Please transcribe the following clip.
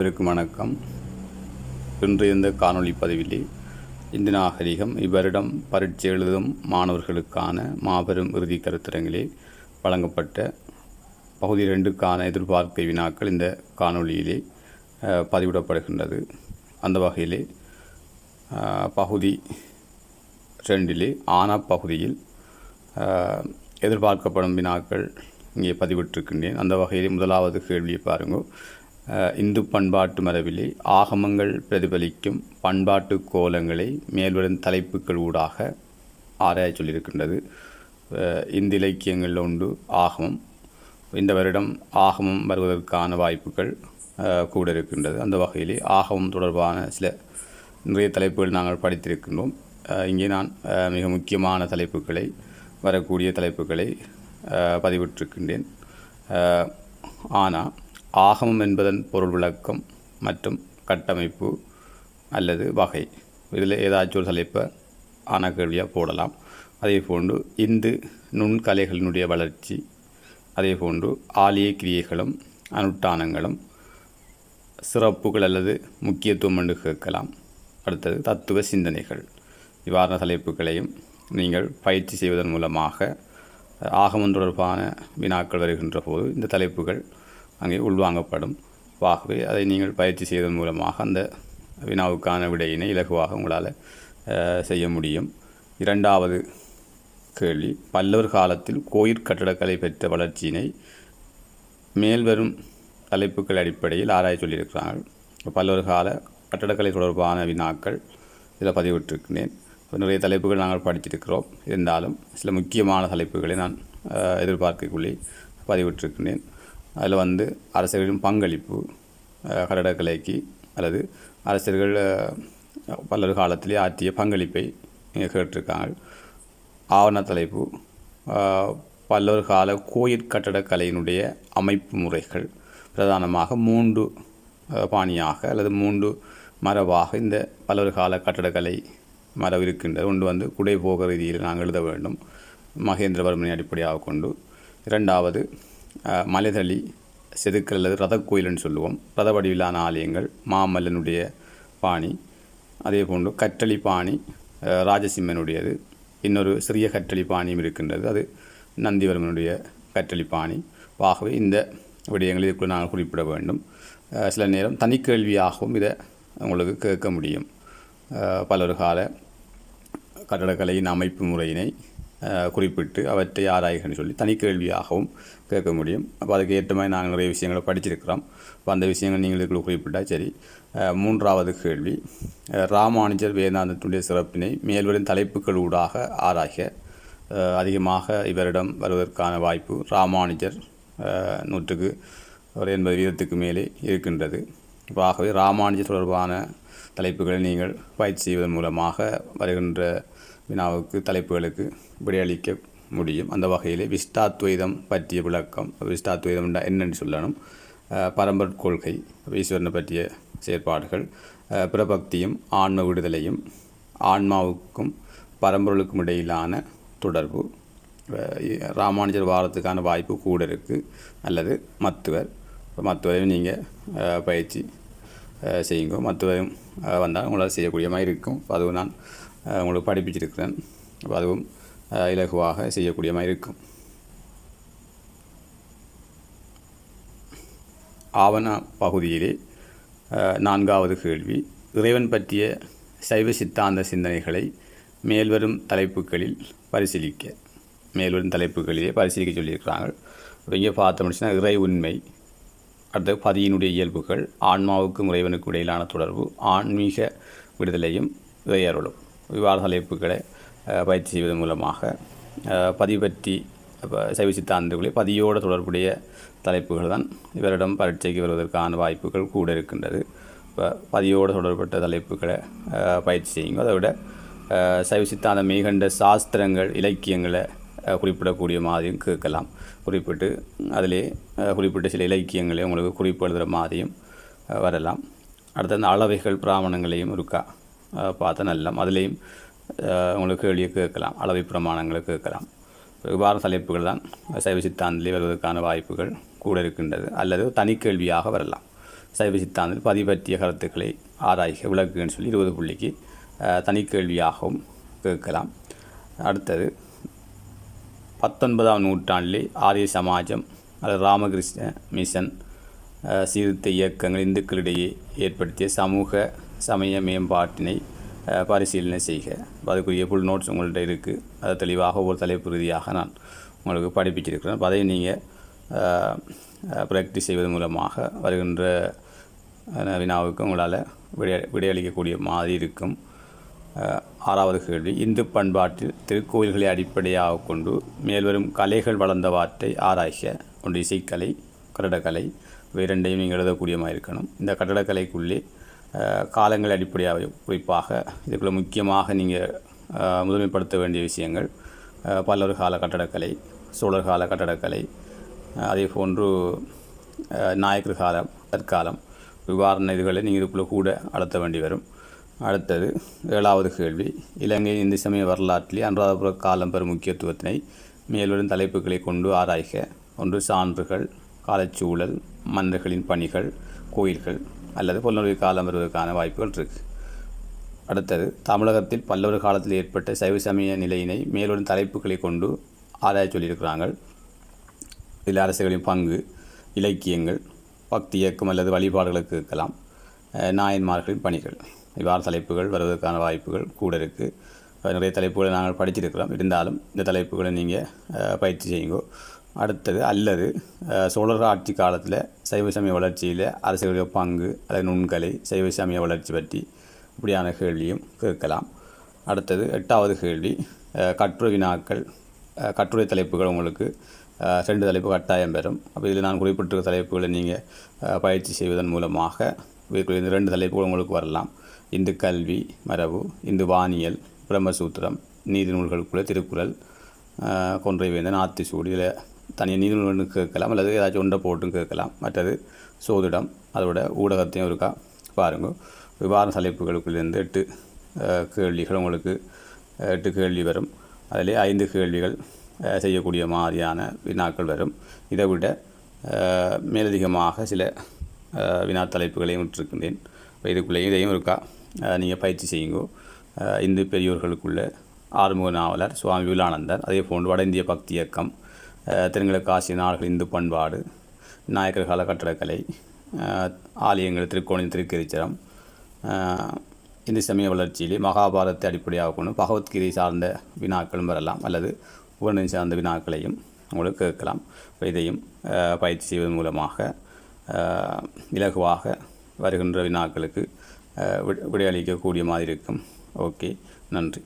அனைவருக்கும் வணக்கம். இன்று இந்த காணொளி பதிவிலே இந்து நாகரிகம் இவரிடம் பரீட்சை எழுதும் மாணவர்களுக்கான மாபெரும் இறுதி கருத்தரங்கிலே வழங்கப்பட்ட பகுதி ரெண்டுக்கான எதிர்பார்க்கை வினாக்கள் இந்த காணொளியிலே பதிவிடப்படுகின்றது. அந்த வகையிலே பகுதி ரெண்டிலே ஆனா பகுதியில் எதிர்பார்க்கப்படும் வினாக்கள் இங்கே பதிவிட்டிருக்கின்றேன். அந்த வகையில் முதலாவது கேள்வியை பாருங்கள் இந்து பண்பாட்டு மரபிலே ஆகமங்கள் பிரதிபலிக்கும் பண்பாட்டு கோலங்களை மேல்வரும் தலைப்புகள் ஊடாக ஆராய சொல்லியிருக்கின்றது. இந்து இலக்கியங்களில் உண்டு ஆகமம். இந்த வருடம் ஆகமம் வருவதற்கான வாய்ப்புகள் கூட இருக்கின்றது. அந்த வகையிலே ஆகமம் தொடர்பான சில நிறைய தலைப்புகள் நாங்கள் படித்திருக்கின்றோம். இங்கே நான் மிக முக்கியமான தலைப்புகளை வரக்கூடிய தலைப்புகளை பதிவிட்டிருக்கின்றேன். ஆனால் ஆகமம் என்பதன் பொருள் விளக்கம் மற்றும் கட்டமைப்பு அல்லது வகை. இதில் ஏதாச்சும் ஒரு தலைப்பை ஆன கேள்வியாக போடலாம். அதே போன்று இந்து நுண்கலைகளினுடைய வளர்ச்சி அதே போன்று ஆலய கிரியைகளும் அனுஷ்டானங்களும் சிறப்புகள் அல்லது முக்கியத்துவம் என்று கேட்கலாம். அடுத்தது தத்துவ சிந்தனைகள். இவ்வாறான தலைப்புகளையும் நீங்கள் பயிற்சி செய்வதன் மூலமாக ஆகமம் தொடர்பான வினாக்கள் வருகின்ற போது இந்த தலைப்புகள் அங்கே உள்வாங்கப்படும். ஆகவே அதை நீங்கள் பயிற்சி செய்வதன் மூலமாக அந்த வினாவுக்கான விடையினை இலகுவாக உங்களால் செய்ய முடியும். இரண்டாவது கேள்வி. பல்லவர் காலத்தில் கோயிற் கட்டடக்கலை பெற்ற வளர்ச்சியினை மேல்வரும் தலைப்புகள் அடிப்படையில் ஆராய சொல்லியிருக்கிறார்கள். பல்லவர் கால கட்டடக்கலை தொடர்பான வினாக்கள் இதில் பதிவிட்டிருக்கிறேன். நிறைய தலைப்புகள் நாங்கள் படிச்சிருக்கிறோம் இருந்தாலும் சில முக்கியமான தலைப்புகளை நான் எதிர்பார்க்கக்குள்ளே பதிவிட்டிருக்கிறேன். அதில் வந்து அரசர்களின் பங்களிப்பு கட்டடக்கலைக்கு அல்லது அரசர்கள் அஹ், காலத்திலே ஆற்றிய பங்களிப்பை இங்கே கேட்டிருக்காங்க. ஆவண தலைப்பு பல்லவர் கால கோயில் கட்டடக்கலையினுடைய அமைப்பு முறைகள் பிரதானமாக மூன்று பாணியாக அல்லது மூன்று மரபாக இந்த பல்லவர் கால கட்டடக்கலை மரபு இருக்கின்றது. ஒன்று வந்து குடை போக ரீதியில் நாங்கள் எழுத வேண்டும். மகேந்திரவர்மனை அடிப்படையாக கொண்டு. இரண்டாவது மலைதளி செதுக்கல் அல்லது ரத கோயில்னு சொல்லுவோம். ரத வடிவிலான ஆலயங்கள் மாமல்லனுடைய பாணி அதே போன்று கற்றளி பாணி ராஜசிம்மனுடையது. இன்னொரு சிறிய கற்றளி பாணியும் இருக்கின்றது. அது நந்திவர்மனுடைய கற்றளி பாணி. ஆகவே இந்த விடயங்களை இதுக்குள்ள நாங்கள் குறிப்பிட வேண்டும். சில நேரம் தனிக்கேள்வியாகவும் இதை உங்களுக்கு கேட்க முடியும். பலர் கால கட்டடக்கலையின் அமைப்பு முறையினை குறிப்பிட்டு அவற்றை ஆராய்கன்னு சொல்லி தனிக்கேள்வியாகவும் கேட்க முடியும். அப்போ அதுக்கு ஏற்ற மாதிரி நாங்கள் நிறைய விஷயங்களை படிச்சிருக்கிறோம். அப்போ அந்த விஷயங்கள் நீங்கள் குறிப்பிட்டால் சரி. மூன்றாவது கேள்வி. ராமானுஜர் வேதாந்தத்துடைய சிறப்பினை மேல்வரும் தலைப்புகள் ஊடாக ஆராய்க. அதிகமாக இவரிடம் வருவதற்கான வாய்ப்பு ராமானுஜர் நூற்றுக்கு ஒரு எண்பது வீதத்துக்கு மேலே இருக்கின்றது. இப்போ ஆகவே ராமானுஜர் தொடர்பான தலைப்புகளை நீங்கள் பயிற்சி செய்வதன் மூலமாக வருகின்ற வினாவுக்கு தலைப்புகளுக்கு விடையளிக்க முடியும். அந்த வகையிலே விஷ்டாத்வைதம் பற்றிய விளக்கம் விஷ்டாத்வைதம் என்றால் சொல்லணும். அஹ், கொள்கை ஈஸ்வரனை பற்றிய செயற்பாடுகள் பிரபக்தியும் ஆன்ம விடுதலையும் ஆன்மாவுக்கும் பரம்பொருளுக்கும் இடையிலான தொடர்பு ராமானுஜர் வாரத்துக்கான வாய்ப்பு கூட இருக்குது அல்லது மத்துவர் மத்துவரையும் நீங்கள் பயிற்சி செய்யுங்க. மற்றவையும் வந்தால் உங்களால் செய்யக்கூடிய மாதிரி இருக்கும். அதுவும் நான் உங்களுக்கு படிப்பிச்சிருக்கிறேன். அதுவும் இலகுவாக செய்யக்கூடிய மாதிரி இருக்கும். ஆவண பகுதியிலே நான்காவது கேள்வி. இறைவன் பற்றிய சைவ சித்தாந்த சிந்தனைகளை மேல்வரும் தலைப்புகளில் பரிசீலிக்க மேல்வரும் தலைப்புகளிலே பரிசீலிக்க சொல்லியிருக்கிறாங்க இப்போ இங்கே பார்த்தோம்னா இறை உண்மை அடுத்த பதியினுடைய இயல்புகள் ஆன்மாவுக்கும் இறைவனுக்கு இடையிலான தொடர்பு ஆன்மீக விடுதலையும் இறையருளும் இவ்வாறு தலைப்புகளை பயிற்சி செய்வதன் மூலமாக பதி பற்றி சைவ சித்தாந்தங்களே பதியோடு தொடர்புடைய தலைப்புகள் தான் இவரிடம் பரீட்சைக்கு வருவதற்கான வாய்ப்புகள் கூட இருக்கின்றது. இப்போ பதியோடு தொடர்பட்ட தலைப்புகளை பயிற்சி செய்யுங்க. அதை விட சைவ சித்தாந்த மெய்கண்ட சாஸ்திரங்கள் இலக்கியங்களை குறிப்பிடக்கூடிய மாதிரியும் கேட்கலாம். குறிப்பிட்டு அதிலே குறிப்பிட்ட சில இலக்கியங்களை உங்களுக்கு குறிப்பிடுகிற மாதிரியும் வரலாம். அடுத்து அந்த அளவைகள் பிராமணங்களையும் இருக்கா? பார்த்தா நல்லம் அதுலேயும் உங்களுக்கு கேள்வியை கேட்கலாம். அளவை பிரமாணங்களை கேட்கலாம். விவார தலைப்புகள் தான். சைவ சித்தாந்திலே வருவதற்கான வாய்ப்புகள் கூட இருக்கின்றது. அல்லது தனி கேள்வியாக வரலாம். சைவ சித்தாந்தத்தில் பதிபற்றிய கருத்துக்களை ஆராய்க விளக்குன்னு சொல்லி இருபது புள்ளிக்கு தனிக்கேள்வியாகவும் கேட்கலாம். அடுத்தது பத்தொன்பதாம் நூற்றாண்டிலே ஆரிய சமாஜம் அல்லது ராமகிருஷ்ண மிஷன் சீர்திருத்த இயக்கங்கள் இந்துக்களிடையே ஏற்படுத்திய சமூக சமய மேம்பாட்டினை பரிசீலனை செய்க. அதுக்குரிய புல் நோட்ஸ் உங்கள்கிட்ட இருக்குது அது தெளிவாக ஒரு தலைப்பு ரீதியாக நான் உங்களுக்கு படிப்பிச்சிருக்கிறேன். அதை நீங்கள் ப்ராக்டிஸ் செய்வதன் மூலமாக வருகின்ற வினாவுக்கு உங்களால் விடை விடையளிக்கக்கூடிய மாதிரி இருக்கும். ஆறாவது கேள்வி. இந்து பண்பாட்டில் திருக்கோயில்களை அடிப்படையாக கொண்டு மேல்வரும் கலைகள் வளர்ந்தவாற்றை ஆராய்க ஒன்று இசைக்கலை கட்டடக்கலை இவை இரண்டையும் நீங்கள் எழுதக்கூடியமாக இருக்கணும். இந்த கட்டடக்கலைக்குள்ளே காலங்கள் காலங்களை அடிப்படையாக குறிப்பாக இதுக்குள்ள முக்கியமாக நீங்கள் முதன்மைப்படுத்த வேண்டிய விஷயங்கள் பல்லவர் கால கட்டடக்கலை சோழர் கால கட்டடக்கலை அதே போன்று நாயக்கர் காலம் தற்காலம் விவாரண இதுகளை நீங்கள் இதுக்குள்ளே கூட அழுத்த வேண்டி வரும். அடுத்தது ஏழாவது கேள்வி. இலங்கை இந்து சமய வரலாற்றிலே அனுராதபுர காலம் பெறும் முக்கியத்துவத்தினை மேல்வரும் தலைப்புகளை கொண்டு ஆராய்க. ஒன்று சான்றுகள் காலச்சூழல் மன்னர்களின் பணிகள் கோயில்கள் அல்லது பொன்னொழி காலம் வருவதற்கான வாய்ப்புகள் இருக்குது அடுத்தது தமிழகத்தில் பல்லவர் காலத்தில் ஏற்பட்ட சைவ சமய நிலையினை மேல்வரும் தலைப்புகளை கொண்டு ஆராய சொல்லியிருக்கிறாங்க. இதில் அரசுகளின் பங்கு இலக்கியங்கள் பக்தி இயக்கம் அல்லது வழிபாடுகளுக்கு இருக்கலாம். நாயன்மார்களின் பணிகள். இவ்வாறு தலைப்புகள் வருவதற்கான வாய்ப்புகள் கூட இருக்குது நிறைய தலைப்புகளை நாங்கள் படிச்சிருக்கிறோம். இருந்தாலும் இந்த தலைப்புகளை நீங்கள் பயிற்சி செய்யுங்கோ. அடுத்தது அல்லது சோழர் ஆட்சி காலத்தில் சைவ சமய வளர்ச்சியில் அரசுகளுடைய பங்கு அல்லது நுண்கலை சைவ சமய வளர்ச்சி பற்றி இப்படியான கேள்வியும் கேட்கலாம். அடுத்தது எட்டாவது கேள்வி கட்டுரை வினாக்கள் கட்டுரை தலைப்புகள் உங்களுக்கு ரெண்டு தலைப்பு கட்டாயம் பெறும். அப்போ இதில் நான் குறிப்பிட்டிருக்க தலைப்புகளை நீங்கள் பயிற்சி செய்வதன் மூலமாக இந்த ரெண்டு தலைப்புகள் உங்களுக்கு வரலாம். இந்து கல்வி மரபு இந்து வானியல் பிரம்மசூத்திரம் நீதி நூல்களுக்குள்ள திருக்குறள் கொன்றை வேந்தன் ஆத்திசூடி இதில் தனியாக நீதிநூல்கள் கேட்கலாம் அல்லது ஏதாச்சும் ஒன்றை போட்டும் கேட்கலாம். மற்றது சோதிடம் அதோட ஊடகத்தையும் இருக்கா? பாருங்கள் விவாத தலைப்புகளுக்குள்ளேருந்து எட்டு கேள்விகள் உங்களுக்கு எட்டு கேள்வி வரும். அதிலே ஐந்து கேள்விகள் செய்யக்கூடிய மாதிரியான வினாக்கள் வரும். இதை விட மேலதிகமாக சில வினா தலைப்புகளையும் விட்டிருக்கின்றேன். இதுக்குள்ளேயும் இதையும் இருக்கா? நீங்கள் பயிற்சி செய்யுங்கோ. இந்து பெரியோர்களுக்குள்ள ஆறுமுக நாவலர் சுவாமி விபுலானந்தர் அதே போன்று வட இந்திய பக்தி இயக்கம் அஹ், தென்கிழக்கு ஆசிய நாடுகள் இந்து பண்பாடு நாயக்கர் கால கட்டடக்கலை ஆலயங்கள் திருக்கோணம் திருக்கரிச்சரம் இந்த இந்து சமய வளர்ச்சியிலே மகாபாரதத்தை அடிப்படையாக கொண்டு பகவத்கீதை சார்ந்த வினாக்களும் வரலாம் அல்லது உபநிதி சார்ந்த வினாக்களையும் உங்களுக்கு கேட்கலாம். இதையும் பயிற்சி செய்வதன் மூலமாக இலகுவாக வருகின்ற வினாக்களுக்கு விடையளிக்கக்கூடிய மாதிரி இருக்கும். ஓகே நன்றி.